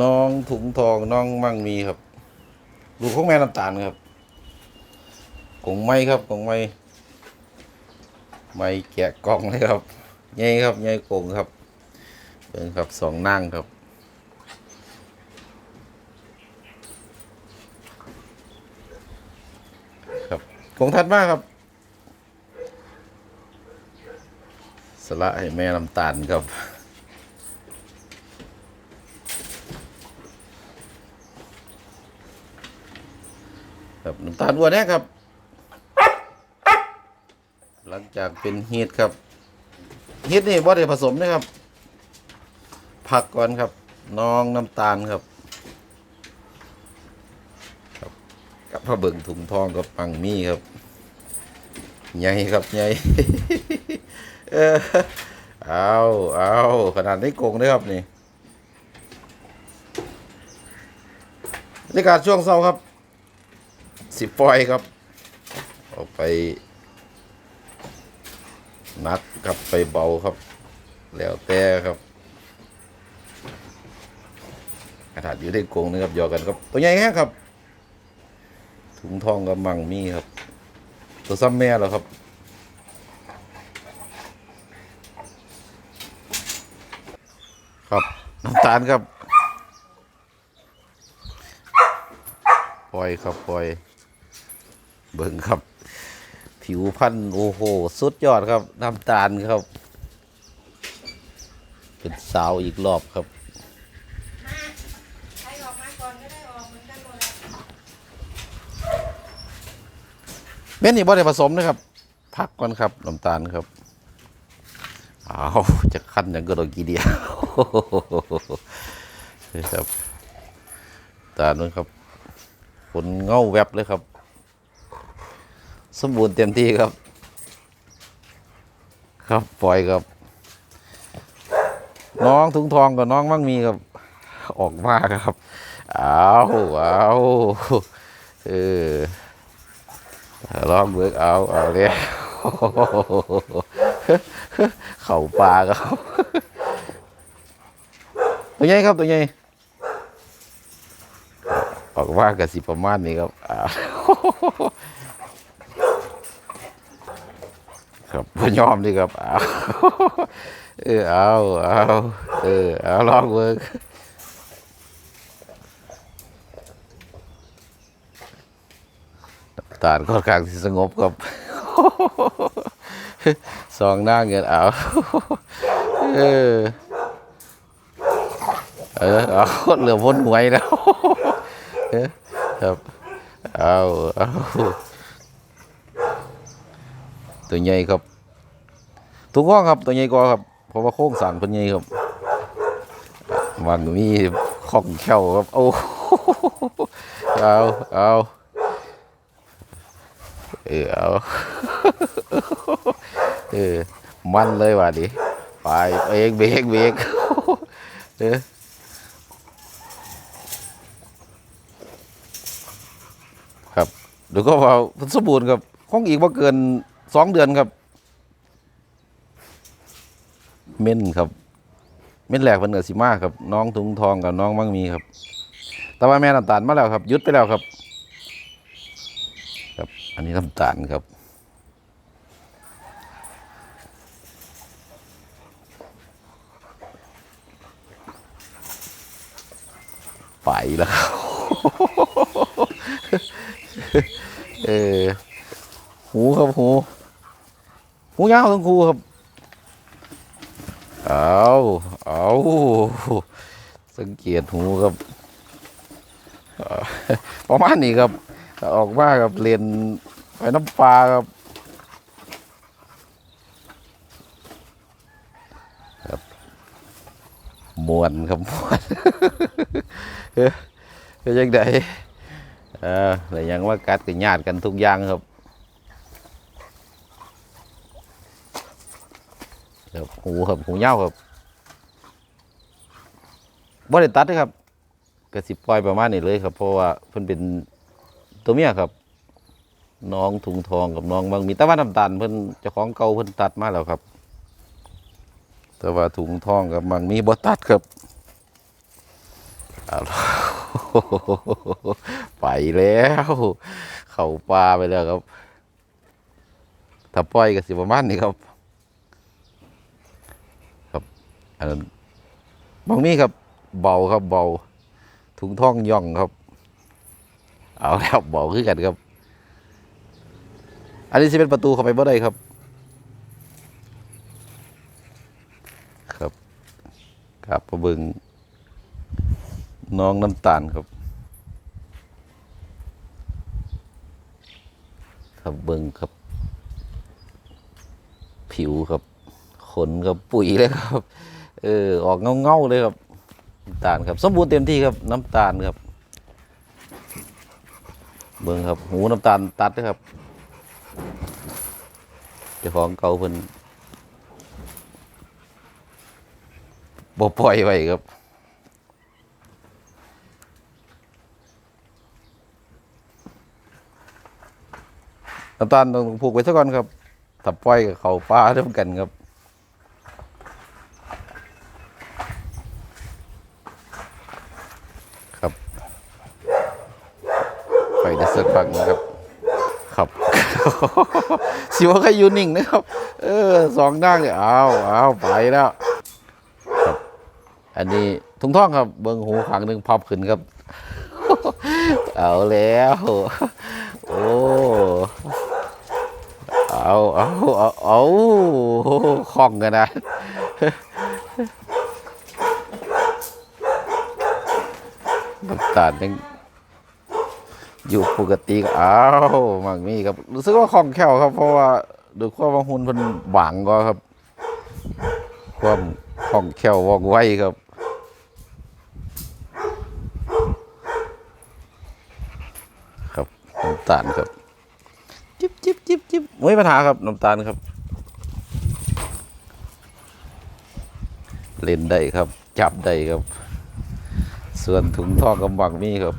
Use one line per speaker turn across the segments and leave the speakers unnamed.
น้องถุงทองน้องมั่งมีครับ ลูกของแม่น้ำตาลครับกงไม้ครับกงไม้ไม้แกะกล่องเลยครับใหญ่ครับใหญ่กงครับเป็นครับสองนั่งครับครับกงทัดมากครับ สละให้แม่น้ำตาลครับ ครับ น้ำตาลวัวเนี่ยครับ หลังจากเป็นเฮ็ดครับเฮ็ดนี่บ่ได้ผสมนะครับ ผักก่อนครับน้องน้ำตาลครับครับกับพระเบิ่งถุงทองกับปังมี่ครับใหญ่ครับใหญ่เออเอาเอาขนาดนี้โกงเลยครับนี่บรรยากาศช่วงเช้าครับ สิบปอยครับออกไปนักครับไปเบาครับ แล้วแต่ครับกระดาษอยู่ในกรงนะครับยอกกันครับ ตัวใหญ่แค่ครับ ถุงทองกับมังมีครับ ตัวซ้ำแม่แล้วครับครับน้ำตาลครับ ปล่อยครับ ปล่อย เบิ่งครับ ผิวพันธุ์โอ้โห สุดยอดครับ น้ำตาลครับ เป็นสาวอีกรอบครับ
ใครออกมาก่อนก็ได้ออกเหมือนกันหมดแหละ
เม่นนี่บ่ได้ผสมนะครับ พักก่อนครับน้ำตาลครับเอาจะขั้นย่างก็ดอกกีเดียวนี่ครับ ตาลนู้นครับผลเงาแวบเลยครับ สมบูรณ์เต็มที่ครับ ครับปล่อยครับ น้องถุงทองกับน้องมั่งมีครับ ออกมาครับเอาเอาเออลองเบิกเอาเอาเลยเข่าปลาครับ ตัวใหญ่ครับตัวใหญ่ออกว่ากับสิประมาณนี้ครับอ่า ครับพ่ยอมดีครับเอาเออเอาเอาเออเอาลองเบิร์กตาลค่อนข้างที่สงบครับสองหน้าเงินเอาเออเออเอาเหลือพ้นหวยแล้วเออครับเอาเอา ตัวใหญ่ครับ ทุกข้องครับตัวใหญ่กว่าครับ เพราะว่าโค้งสั่งเป็นใหญ่ครับมันมีข้องแข็วครับ โอ้เอาเอาเออเอาเออมันเลยว่ะดิไปเบรกเบรกเบรกเออครับเดี๋ยวก็ว่าสมบูรณ์ครับคงอีกว่าเกิน สองเดือนครับ เม่นครับ เม่นแหลกเป็นเกิดสิมาครับ น้องถุงทองกับน้องมั่งมีครับ แต่ว่าแม่น้ำตาลมาแล้วครับหยุดไปแล้วครับ ครับ อันนี้น้ำตาลครับไปแล้วครับเออหูครับหู หูยาวทั้งคู่ครับ เอาเอาสังเกตหูครับออประมาณนี้ครับ ออกมาครับเรียนไปน้ำปลาครับครับมวนครับมวนเฮ้ยเป็นยังไงเออแต่ยังว่ากัดกันญาติกันทุกอย่างครับครับ หูครับหูเย้าครับบ่ได้ตัดเด้อครับกระสิบปล่อยประมาณนี้เลยครับ เพราะว่าเพิ่นเป็นตัวเมียครับ น้องถุงทองกับน้องบางมีแต่ว่าน้ำตาลเพิ่นเจ้าของเก่าเพิ่นตัดมาแล้วครับ แต่ว่าถุงทองกับมังมีบ่ตัดครับเอาล่ะไปแล้ว เข้าป่าไปแล้วครับ ถ้าปล่อยก็สิประมาณนี้ครับอันนั้น บางมีครับเบาครับเบาถุงท่องย่องครับ เอาแล้วเบาขึ้นกันครับ อันนี้จะเป็นประตูเข้าไปบ่ได้ครับ ครับครับพระเบิงน้องน้ำตาลครับครับเบิงครับ ผิวครับ ขนครับปุ๋ยเลยครับ เออออกเงาเงาๆเลยครับน้ำตาลครับ สมบูรณ์เต็มที่ครับน้ำตาลครับ เบิ่งครับ หูน้ำตาลตัดเลยครับเจ้าของเก่าเพิ่นบ่ปล่อยไว้ครับน้ำตาลต้องผูกไว้ซะก่อนครับถ้าปล่อยกับเขาป้าเริ่มกันครับ ไปได้สักพักนะครับ ครับสิว่าใครอยู่นิ่งนะครับ เออสองด้านเนี่ยเอาเอาไปแล้วครับ อันนี้ทุ่งท่องครับ เบิ้งหูขางหนึ่งพับขึ้นครับ เอาแล้ว โอ้เอาเอาเอาเอาคล่องกันนะน้ำตาลยัง อยู่ปกติก็อ้าวมังมีครับ รู้สึกว่าคล่องแคล่วครับ เพราะว่าด้วยความว่าหุ่นเพิ่นบางก็ครับ ความคล่องแคล่วว่องไวครับครับน้ำตาลครับ จิบจิบจิบจิบไม่มปัญหาครับน้ำตาลครับ เล่นได้ครับ จับได้ครับ ส่วนถุงทองกำบังมีครับ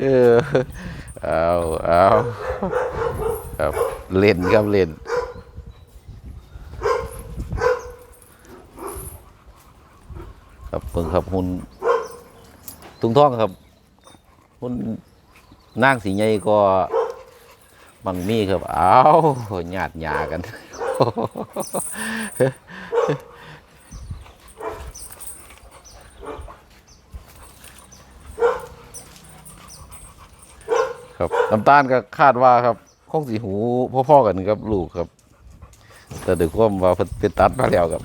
เออเอาเอาครับเล่นครับเล่นครับเพิ่งครับหุ่นถุงท่องครับหุ่นนางสีใหญ่ก็บังมีครับ เอาหยาดหยากัน ครับน้ำตาลก็คาดว่าครับคงสีหูพ่อๆกันครับลูกครับ แต่ด้วยความว่าเพิ่นเป็นตัดมาแล้วครับ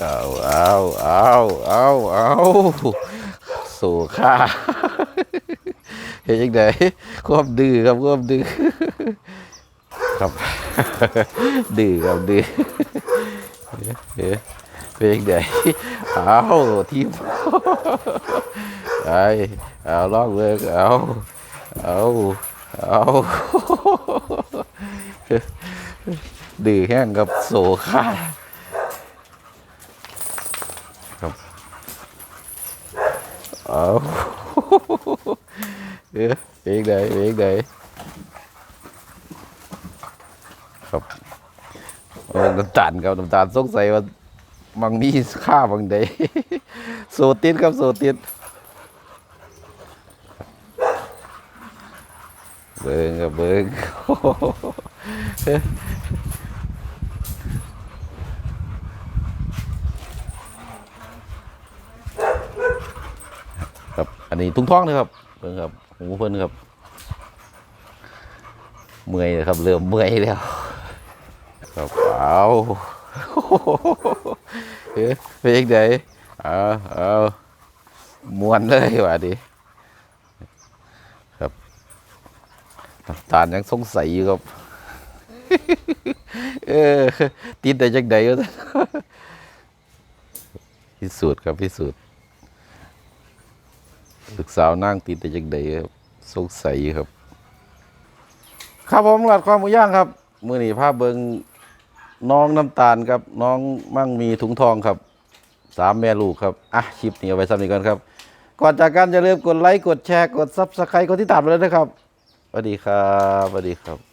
เอาเอาเอาเอาเอาสู่ข้าเห็นยังไงความดื้อครับความดื้อครับ ดื้อครับดื้อเอ๊ะเป็นยังไงเอาทีมไปเอาลองเลิกเอาเอาเอาดื้อแห้งกับโซข้าเอาเอ๊ะเองใดเองใด ครับน้ำตาลครับน้ำตาลสงสัยว่ามังมีค่าบางใดโซติดครับโซติดเบิ้งครับเบิ้งครับอันนี้ทุ่งท้องนะครับเพิ่นครับหูเพิ่นครับ เมื่อยครับเริ่มเมื่อยแล้ว รับเอาเฮ้ยเพลงใดเอาเอามวนเลยว่ะดิครับน้ำตาลยังสงสัยอยู่ครับเออติดได้จังใดวะพิสูจน์ครับพิสูจน์ลูกสาวนั่งติดแต่ยังใดครับสงสัยครับ ครับผมหลัดความหมูย่างครับ มือนีภาพเบิง น้องน้ำตาลครับ น้องมั่งมีถุงทองครับสามแม่ลูกครับ อะคลิปนี้เอาไว้ซ้ำนี้ก่อนครับ ก่อนจากกันอย่าลืมกดไลค์ กดแชร์ กดซับสไครต์กดติดตามเลยนะครับสวัสดีครับสวัสดีครับ